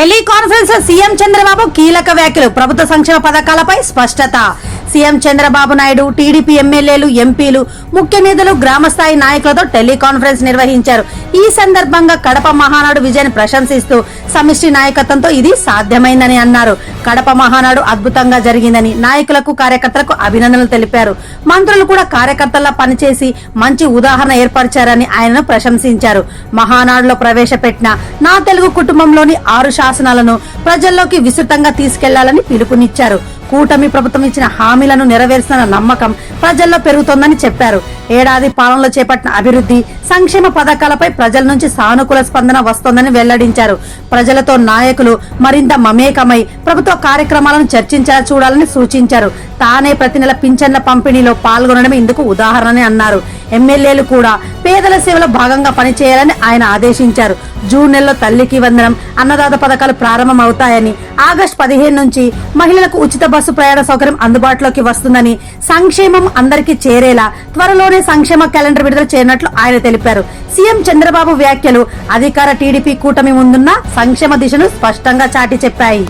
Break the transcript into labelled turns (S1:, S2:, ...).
S1: Teleconference CM Chandrababu కీలక వ్యాఖ్యలు. ప్రభుత్వ సంక్షేమ పథకాలపై స్పష్టత. సీఎం చంద్రబాబు నాయుడు టీడీపీ ఎమ్మెల్యేలు ఎంపీలు ముఖ్య నేతలు గ్రామస్థాయి నాయకులతో టెలికాన్ఫరెన్స్ నిర్వహించారు. ఈ సందర్భంగా కడప మహానాడు విజయాన్ని ప్రశంసిస్తూ సమిష్టి నాయకత్వంతో ఇది సాధ్యమైందని అన్నారు. కడప మహానాడు అద్భుతంగా జరిగిందని నాయకులకు కార్యకర్తలకు అభినందనలు తెలిపారు. మంత్రులు కూడా కార్యకర్తల్లా పనిచేసి మంచి ఉదాహరణ ఏర్పరిచారని ఆయనను ప్రశంసించారు. మహానాడులో ప్రవేశపెట్టిన నా తెలుగు కుటుంబంలోని ఆరు శాసనాలను ప్రజల్లోకి విస్తృతంగా తీసుకెళ్ళాలని పిలుపునిచ్చారు. కూటమి ప్రభుత్వం ఇచ్చిన హామీలను నెరవేరుస్తున్న నమ్మకం ప్రజల్లో పెరుగుతోందని చెప్పారు. ఏడాది పాలనలో చేపట్టిన అభివృద్ధి సంక్షేమ పథకాలపై ప్రజల నుంచి సానుకూల స్పందన వస్తోందని వెల్లడించారు. ప్రజలతో నాయకులు మరింత మమేకమై ప్రభుత్వ కార్యక్రమాలను చర్చించేలా చూడాలని సూచించారు. తానే ప్రతి నెల పింఛన్ల పంపిణీలో పాల్గొనడమే ఇందుకు ఉదాహరణని అన్నారు. ఎమ్మెల్యేలు కూడా పేదల సేవలో భాగంగా పనిచేయాలని ఆయన ఆదేశించారు. జూన్ నెలలో తల్లికి వందనం అన్నదాత పథకాలు ప్రారంభమవుతాయని ఆగస్టు పదిహేను నుంచి మహిళలకు ఉచిత బస్సు ప్రయాణ సౌకర్యం అందుబాటులోకి వస్తుందని సంక్షేమం అందరికీ చేరేలా త్వరలోనే సంక్షేమ క్యాలెండర్ విడుదల చేయనున్నట్లు ఆయన తెలిపారు. సీఎం చంద్రబాబు వ్యాఖ్యలు అధికార టీడీపీ కూటమి ముందున్న సంక్షేమ దిశను స్పష్టంగా చాటి చెప్పాయి.